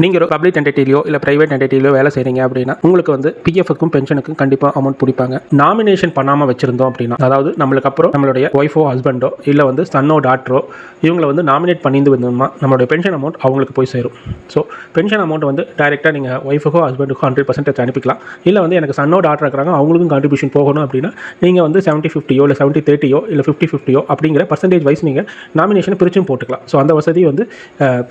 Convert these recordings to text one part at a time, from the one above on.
நீங்கள் ஒரு பப்ளிக் என்டிட்டிலையோ இல்லை பிரைவேட் என்டிட்டிலையோ வேலை செய்கிறீங்க அப்படின்னா உங்களுக்கு வந்து பிஎஃப்க்கும் பென்ஷனுக்கும் கண்டிப்பாக அமௌண்ட் பிடிப்பாங்க. நாமினேஷன் பண்ணாமல் வச்சிருந்தோம் அப்படின்னா அதாவது நம்மளுக்கு அப்புறம் நம்மளுடைய ஒய்ஃபோ ஹஸ்பண்டோ இல்லை வந்து சன்னோ டாக்டரோ இவங்களை வந்து நாமினேட் பண்ணிந்து வந்தோம்னா நம்மளுடைய பென்ஷன் அமௌண்ட் அவங்களுக்கு போய் சேரும். ஸோ பென்ஷன் அமௌண்ட் வந்து டைரெக்டாக நீங்கள் ஒய்ஃபுக்கோ ஹஸ்பண்டுக்கோ ஹண்ட்ரட் பர்சன்டேஜ் அனுப்பிக்கலாம் இல்லை வந்து எனக்கு சன்னோ டாக்டர் இருக்கிறாங்க அவங்களுக்கும் கான்ட்ரிபியூஷன் போகணும் அப்படின்னா நீங்கள் வந்து செவன்ட்டி ஃபிஃப்டியோ இல்லை செவன்ட்டி தேர்ட்டியோ இல்லை ஃபிஃப்டி ஃபிஃப்டியோ அப்படிங்கிற பர்சன்டேஜ் வைஸ் நீங்கள் நாமினேஷன் பிரிச்சும் போட்டுக்கலாம். ஸோ அந்த வசதி வந்து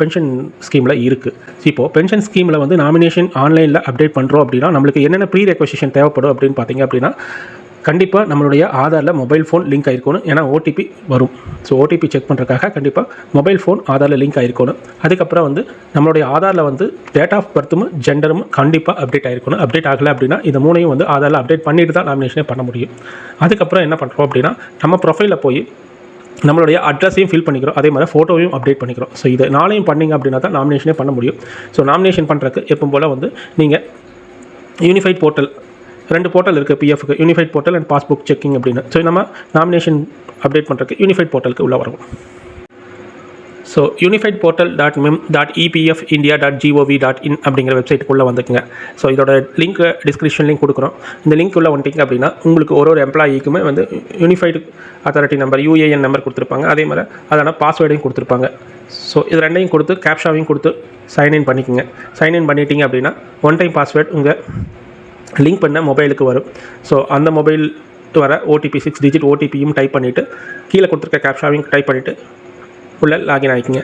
பென்ஷன் ஸ்கீமில் இருக்குது இப்போது பென்ஷன் ஸ்கீமில் வந்து நாமினேஷன் ஆன்லைனில் அப்டேட் பண்ணுறோம் அப்படின்னா நம்மளுக்கு என்னென்ன ப்ரீ ரெக்வசிஷன் தேவைப்படும் அப்படின்னு பார்த்தீங்க அப்படின்னா கண்டிப்பாக நம்மளுடைய ஆதாரில் மொபைல் ஃபோன் லிங்க் ஆயிருக்கணும். ஏன்னா ஓடிபி வரும். ஸோ ஓடிபி செக் பண்ணுறதுக்காக கண்டிப்பாக மொபைல் ஃபோன் ஆதாரில் லிங்க் ஆயிருக்கணும். அதுக்கப்புறம் வந்து நம்மளுடைய ஆதாரில் வந்து டேட் ஆஃப் பர்த்தும் ஜெண்டரும் கண்டிப்பாக அப்டேட் ஆயிருக்கணும். அப்டேட் ஆகலை அப்படின்னா இந்த மூணையும் வந்து ஆதாரில் அப்டேட் பண்ணிட்டு தான் நாமினேஷனே பண்ண முடியும். அதுக்கப்புறம் என்ன பண்ணுறோம் அப்படின்னா நம்ம ப்ரொஃபைலில் போய் நம்மளுடைய அட்ரஸையும் ஃபில் பண்ணிக்கிறோம். அதே மாதிரி ஃபோட்டோவையும் அப்டேட் பண்ணிக்கிறோம். ஸோ இது நாளையும் பண்ணிங்க அப்படின்னா தான் நாமினேஷனே பண்ண முடியும். ஸோ நாமினேஷன் பண்ணுறதுக்கு எப்பவும் போல் வந்து நீங்கள் யூனிஃபைட் போர்ட்டல் ரெண்டு போர்ட்டல் இருக்குது பிஎஃப்க்கு unified portal and passbook checking அப்படின்னு. ஸோ நம்ம நாமினேஷன் அப்டேட் பண்ணுறதுக்கு யூனிஃபைட் போர்ட்டலுக்கு உள்ளே வரும் so unified portal dot mem dot EPF India dot G O V dot in அப்படிங்கிற வெப்சைட்டுக்குள்ளே வந்துக்குங்க. ஸோ இதோட லிங்க் டிஸ்கிரிப்ஷன் லிங்க் கொடுக்குறோம். இந்த லிங்க் உள்ள வந்துட்டீங்க அப்படின்னா உங்களுக்கு ஒரு ஒரு எம்ப்ளாயிக்குமே வந்து unified authority number UAN number கொடுத்துருப்பாங்க. அதே மாதிரி அதான பாஸ்வேர்டையும் கொடுத்துருப்பாங்க. ஸோ இது ரெண்டையும் கொடுத்து கேப்ஷாவையும் கொடுத்து சைன்இன் பண்ணிக்கோங்க. சைன்இன் பண்ணிட்டீங்க அப்படின்னா ஒன் டைம் பாஸ்வேர்ட் உங்கள் லிங்க் பண்ண மொபைலுக்கு வரும். ஸோ அந்த மொபைல் வர ஓடிபி சிக்ஸ் டிஜிட் ஓடிபியும் டைப் பண்ணிவிட்டு கீழே கொடுத்துருக்க கேப்ஷாவையும் டைப் பண்ணிவிட்டு உள்ளே லாகின் ஆகிக்கிங்க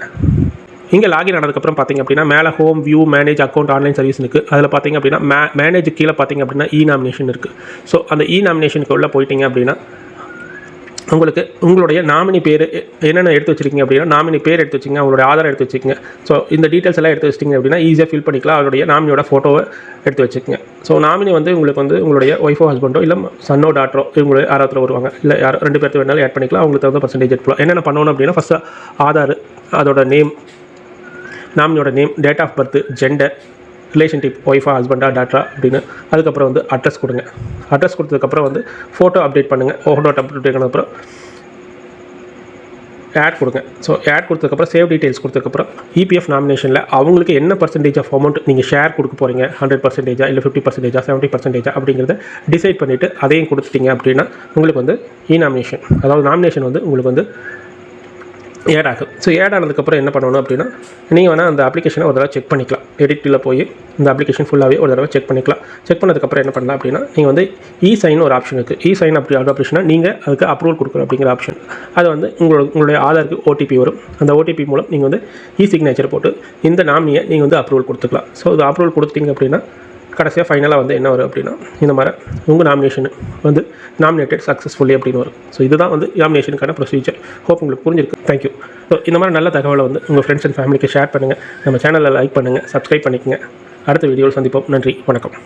இங்கே லாகின் ஆனதுக்கப்புறம் பார்த்தீங்க அப்படின்னா மேலே home view manage account online service இருக்குது அதில் பார்த்தீங்க அப்படின்னா மே மேனேஜ் கீழே பார்த்தீங்க அப்படின்னா இ நாமினேஷன் இருக்குது ஸோ அந்த இ நாமினேஷனுக்கு உள்ளே போயிட்டிங்க அப்படின்னா உங்களுக்கு உங்களுடைய நாமினி பேர் என்னென்ன எடுத்து வச்சிருக்கீங்க அப்படின்னா நாமினி பேர் எடுத்து வச்சிங்க அவங்களுடைய ஆதார் எடுத்து வச்சுக்கோங்க ஸோ இந்த டீட்டெயில்ஸ் எல்லாம் எடுத்து வச்சிட்டிங்க அப்படின்னா ஈஸியாக ஃபில் பண்ணிக்கலாம். அவருடைய நாமினியோட ஃபோட்டோவை எடுத்து வச்சுக்கோங்க. ஸோ நாமினி வந்து உங்களுக்கு வந்து உங்களுடைய ஒய்ஃபோ ஹஸ்பண்டோ இல்லை சன்னோ டாட்டரோ இவங்களுடைய யாராவது வருவாங்க. இல்லை யாரோ ரெண்டு பேர்த்து வேணாலும் ஆட் பண்ணிக்கலாம். அவங்களுக்கு தகுந்த பர்சன்டேஜ் எடுக்கலாம் என்னென்ன பண்ணணும் அப்படின்னா ஃபஸ்ட்டு ஆதார் அதோட name நாமினியோட name date of birth gender relationship ஒய்ஃபா ஹஸ்பண்டா டாட்டா அப்படின்னு அதுக்கப்புறம் வந்து அட்ரஸ் கொடுங்க. அட்ரஸ் கொடுத்ததுக்கப்புறம் வந்து ஃபோட்டோ அப்டேட் பண்ணுங்கள் ஃபோட்டோ அப்டேட் பண்ணதுக்கப்புறம் ஆட் கொடுங்க. ஸோ ஆட் கொடுத்ததுக்கப்புறம் சேவ் டீட்டெயில்ஸ் கொடுத்ததுக்கப்புறம் இபிஎஃப் நாமினேஷனில் அவங்களுக்கு என்ன பர்சன்டேஜ் ஆஃப் அமௌண்ட் நீங்கள் ஷேர் கொடுக்க போகிறீங்க ஹண்ட்ரட் பர்சன்டேஜா இல்லை ஃபிஃப்டி பர்சன்டேஜா செவன்ட்டி பர்சன்டேஜா அப்படிங்கிறத டிசைட் பண்ணிவிட்டு அதையும் கொடுத்துட்டீங்க அப்படின்னா உங்களுக்கு வந்து e இ நாமினேஷன் அதாவது நாமினேஷன் வந்து உங்களுக்கு வந்து ஏட் ஆகும். ஸோ ஏட் ஆனதுக்கப்புறம் என்ன பண்ணணும் அப்படின்னா நீங்கள் வேணால் அந்த அப்ளிகேஷனை ஒரு தடவை செக் பண்ணிக்கலாம். எடிட்டில் போய் இந்த அப்ளிகேஷன் ஃபுல்லாகவே ஒரு தடவை செக் பண்ணிக்கலாம். செக் பண்ணதுக்கப்புறம் என்ன பண்ணலாம் அப்படின்னா நீங்கள் வந்து இ சைன் ஒரு ஆப்ஷன் இருக்குது இ சைன் அப்படி ஆப்ஷனாக நீங்கள் அதுக்கு அப்ரூவல் கொடுக்குற அப்படிங்கிற ஆப்ஷன் அது வந்து உங்களோட உங்களுடைய ஆதாருக்கு ஓடிபி வரும். அந்த ஓடிபி மூலம் நீங்கள் வந்து இ சிக்னேச்சர் போட்டு இந்த நாமியை நீங்கள் வந்து அப்ரூவல் கொடுத்துக்கலாம். ஸோ இது அப்ரூவல் கொடுத்தீங்க அப்படின்னா கடைசியாக ஃபைனலாக வந்து என்ன வரும் அப்படின்னா இந்த மாதிரி உங்கள் நாமினேஷன் வந்து நாமினேட்டட் சக்ஸஸ்ஃபுல்லி அப்படின்னு வரும். ஸோ இதுதான் வந்து நாமினேஷனுக்கான ப்ரொசீஜர் ஹோப் உங்களுக்கு புரிஞ்சிருக்கு. தேங்க்யூ ஸோ இந்த மாதிரி நல்ல தகவலை வந்து உங்கள் ஃப்ரெண்ட்ஸ் அண்ட் ஃபேமிலிக்கு ஷேர் பண்ணுங்கள் நம்ம சேனலில் லைக் பண்ணுங்கள் சப்ஸ்கிரைப் பண்ணிக்கங்க. அடுத்த வீடியோவில் சந்திப்போம். நன்றி. வணக்கம்.